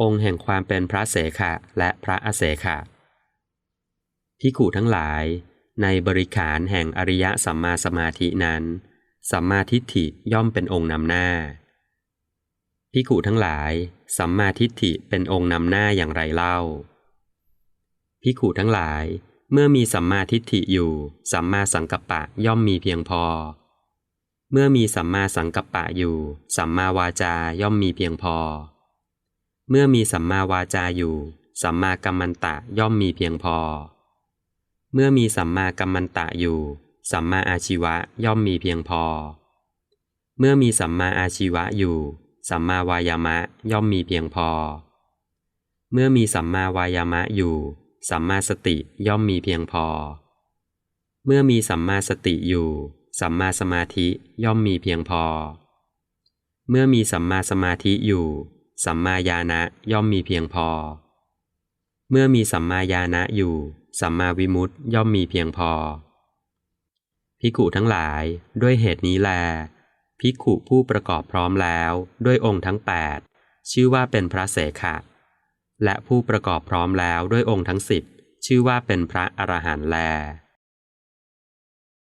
องค์แห่งความเป็นพระเสขะและพระอเสขะพิกขุทั้งหลาย ในบริขารแห่งอริยสัมมาสมาธินั้น สัมมาทิฏฐิย่อมเป็นองค์นำหน้าพิกขุทั้งหลาย สัมมาทิฏฐิเป็นองค์นำหน้าอย่างไรเล่าพิกขุทั้งหลาย เมื่อมีสัมมาทิฏฐิอยู่ สัมมาสังกัปปะย่อมมีเพียงพอ เมื่อมีสัมมาสังกัปปะอยู่ สัมมาวาจาย่อมมีเพียงพอ เมื่อมีสัมมาวาจาอยู่ สัมมากัมมันตะย่อมมีเพียงพอ เมื่อมีสัมมากัมมันตะอยู่ สัมมาอาชีวะย่อมมีเพียงพอ เมื่อมีสัมมาอาชีวะอยู่ สัมมาวายามะย่อมมีเพียงพอ เมื่อมีสัมมาวายามะอยู่ สัมมาสติย่อมมีเพียงพอ เมื่อมีสัมมาสติอยู่ สัมมาสมาธิย่อมมีเพียงพอ เมื่อมีสัมมาสมาธิอยู่ สัมมาญาณะย่อมมีเพียงพอ เมื่อมีสัมมาญาณะอยู่ สัมมาวิมุตติย่อมมีเพียงพอภิกุทั้งหลายด้วยเหตุนี้แลภิกุผู้ประกอบพร้อมแล้วด้วยองค์ทั้งแปดชื่อว่าเป็นพระเสขะ และผู้ประกอบพร้อมแล้วด้วยองค์ทั้งสิบชื่อว่าเป็นพระอรหันต์แล